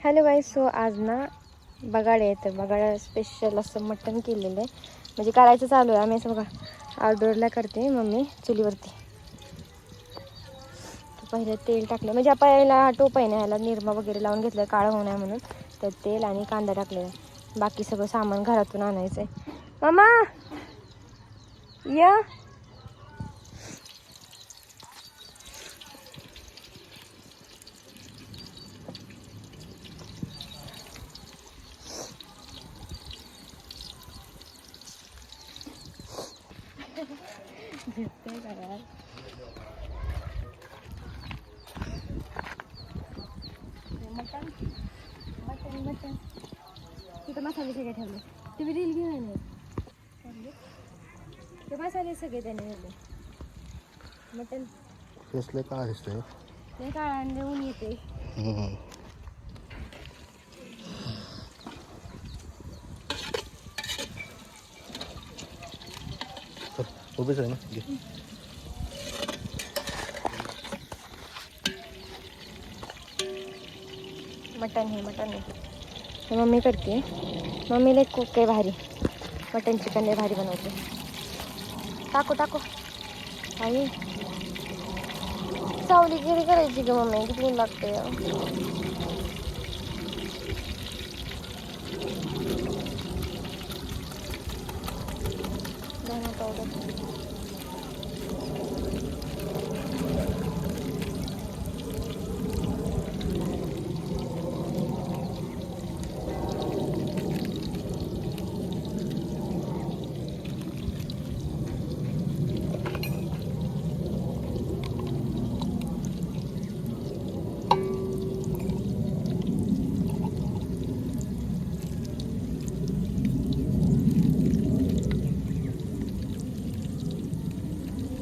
Hello बाई so आज ना बगाड येतं. बगाड स्पेशल असं मटण केलेलं आहे. म्हणजे करायचं चालू आहे. आम्ही असं बघा आउटडोअरला करते मम्मी चुलीवरती. पहिलं पहिले तेल टाकलं. म्हणजे आपण याला टोप आहे ना ह्याला निरमा वगैरे लावून घेतलं काळं होऊ नये म्हणून. तर तेल आणि कांदा टाकलेला बाकी सगळं सामान घरातून आणायचं आहे मामा! या! झोपते घरात मटण. मटण मटण. तिथं मसाले सगळे ठेवले. तुम्ही रील घेऊन नाही ते मसाले सगळे त्याने ठेवले. मटण. कसलं काय दिसतंय? ते काळा देऊन येते उभीच आहे ना? घे. मटण हे मटण आहे. हे मम्मी करते. मम्मीला एक कोक आहे भारी. मटण चिकन लय भारी बनवते. टाकू टाकू. आई. सावलीगिरी करायची ग मम्मी. किती लागते? powder.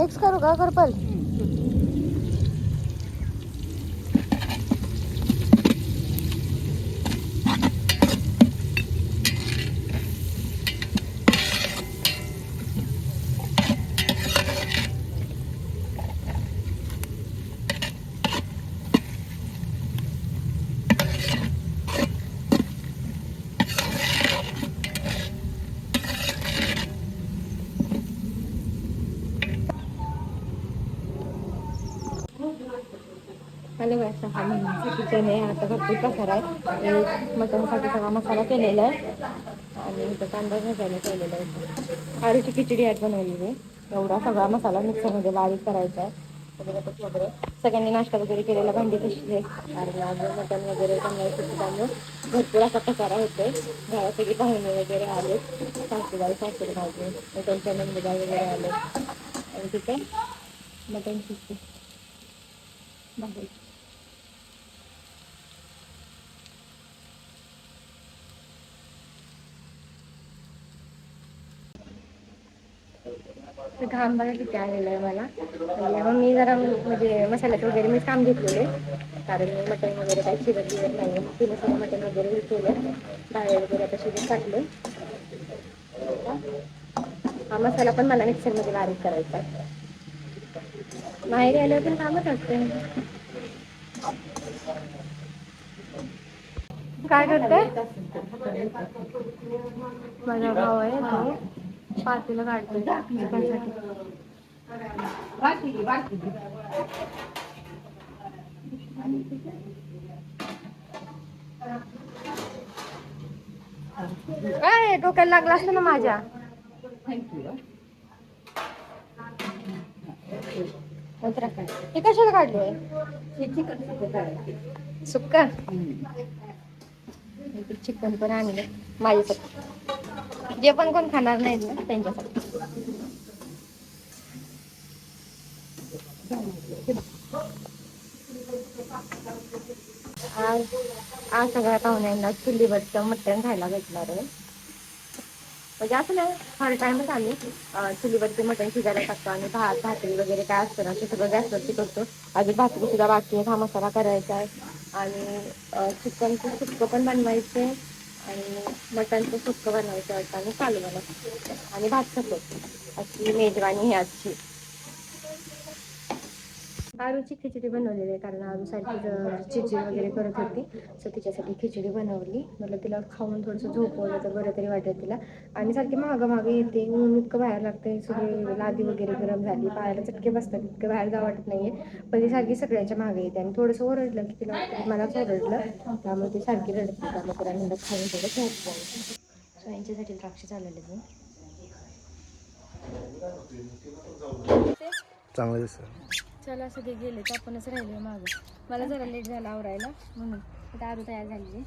मिक्स करू का? करपल हॅलो आहे सहा महिन्याचं किचन आहे आता भरपूर प्रकार आहे आणि मटनसाठी सगळा मसाला केलेला आहे. आणि इथं कांदा भाजायला केलेला आहे. आळूची खिचडी आज बनवलेली आहे. एवढा सगळा मसाला मिक्सरमध्ये बारीक करायचा आहे. वगैरे वगैरे सगळ्यांनी नाश्ता वगैरे केलेला भांडी कशी आहे. आणि आज मटन वगैरे बनवायचं त्यामुळे भरपूर असा प्रकार होतोय. घरात सगळी पाहुणे वगैरे आले. सासूबाई सासरे भाजी त्यांच्या नंदीबाई वगैरे आले. आणि तिथे मटन शिकते भाजी. घाम बघा किती आलेला आहे मला. आणि मग मी जरा म्हणजे मसाल्यात वगैरे मी काम घेतलेले कारण मी मटण वगैरे काही शिजत दिवस नाही. तिने सगळं मटण वगैरे हे केलं डाळे वगैरे आता शिजत टाकले हा मसाला पण मला मिक्सरमध्ये बारीक करायचा आहे. बाहेर आल्यावर पण कामच असते काय करते माझा भाऊ आहे पातीला काढतोय चिकनसाठी काय डोक्याला लागला असतं ना माझ्या. उत्तराखंड हे कशाला काढलोय? सुक्का. चिकन पण आणलं माझ्यासाठी जे पण कोण खाणार नाहीत ना त्यांच्यासाठी. आज आज सगळ्या पाहुण्यांना चुलीवरचं मटण खायला भेटणार आहे. म्हणजे असं नाही हर टाइमच आम्ही चुलीवरती मटण शिजायला टाकतो आणि भात भाकरी वगैरे काय असतं ना ते सगळं गॅसवरती करतो. अजून भाकरी सुद्धा बाकी आहे हा मसाला करायचा आहे. आणि चिकनचं सुक्क पण बनवायचं आहे. आणि मटणचं सुक्कं बनवायचं वाटतं आणि चालू बनवायचं आणि भात सगळं. अशी मेजवानी आहे आजची. आरूची खिचडी बनवलेली आहे कारण आरू सारखी चिडचिड वगैरे करत होती सो तिच्यासाठी खिचडी बनवली. म्हटलं तिला खाऊन थोडंसं झोपवलं तर बरं तरी वाटेल तिला. आणि सारखी मागं मागे येते ऊन इतकं बाहेर लागतंय सगळे लादी वगैरे गरम झाली पायाला चटके बसतात इतकं बाहेर जा वाटत नाहीये. पण ती सारखी सगळ्यांच्या मागे येते आणि थोडंसं ओरडलं की तिला वाटतं मलाच ओरडलं. त्यामुळे ती सारखी रडत त्यामुळे तिला म्हणलं खाऊन थोडं झोपवलं सो यांच्यासाठी द्राक्ष चालवले मी. चांगलं दिसतं. चला सगळे गेले तर आपणच राहिले माग. मला जरा लेट झाला आवरायला म्हणून दारू तयार झालेली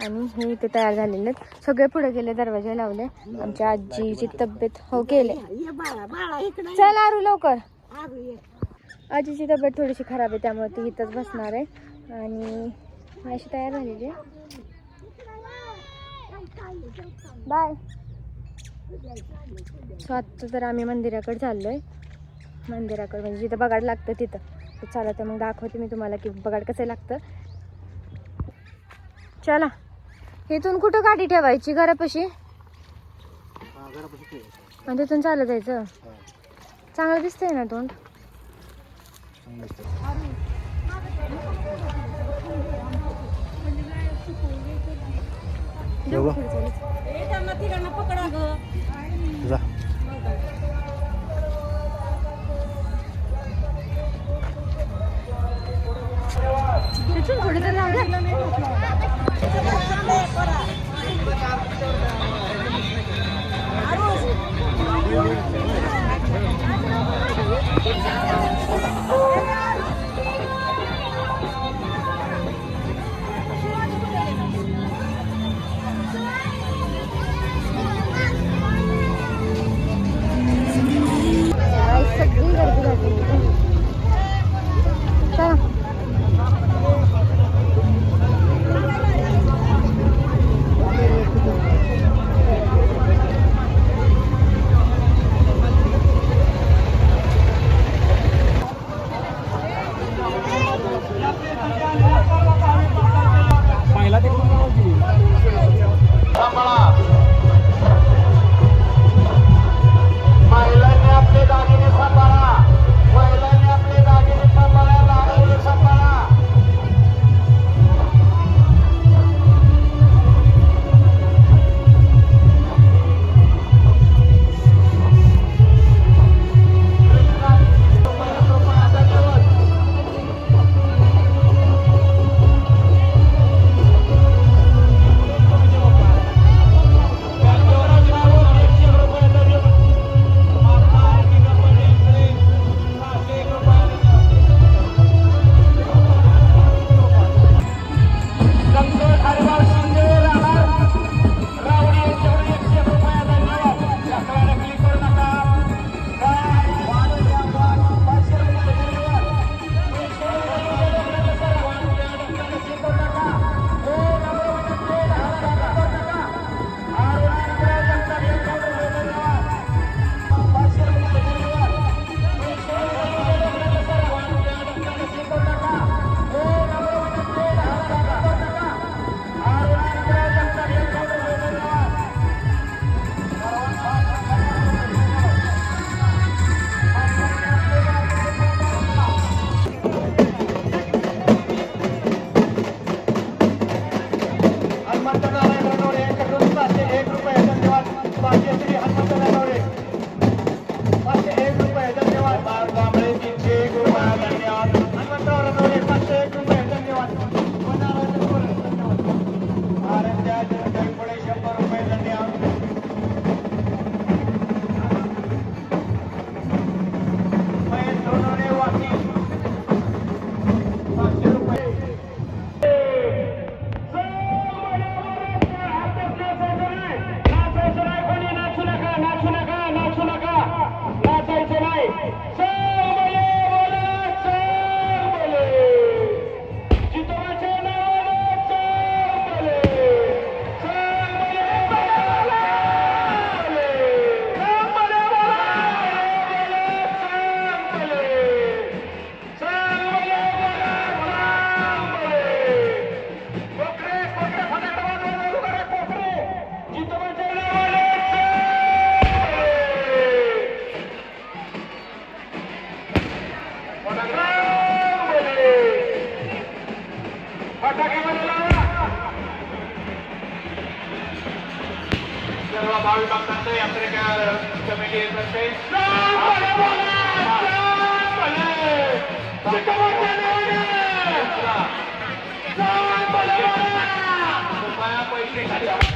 आणि हे इथे तयार झालेले आहेत. सगळे पुढे गेले दरवाजे लावले. आमच्या आजीची तब्येत हो केले चल आरू लवकर. आजीची तब्येत थोडीशी खराब आहे त्यामुळे ती इथंच बसणार आहे. आणि अशी तयार झालेली आहे. बाय सो आत्ता तर आम्ही मंदिराकडे चाललोय. मंदिराकडे म्हणजे जिथं बगाड लागतं तिथं. तर चला तर मग दाखवते मी तुम्हाला की बगाड कसं लागतं. चला. इथून कुठं गाडी ठेवायची? घरापाशी? आणि तिथून चालत जायचं? चांगलं दिसतंय ना तोंड? देऊ का? जा तिथून थोडी तर सर्व भाविक भक्तांचं यात्रेकर कमिटी तर्फे कृपया पैसे खाली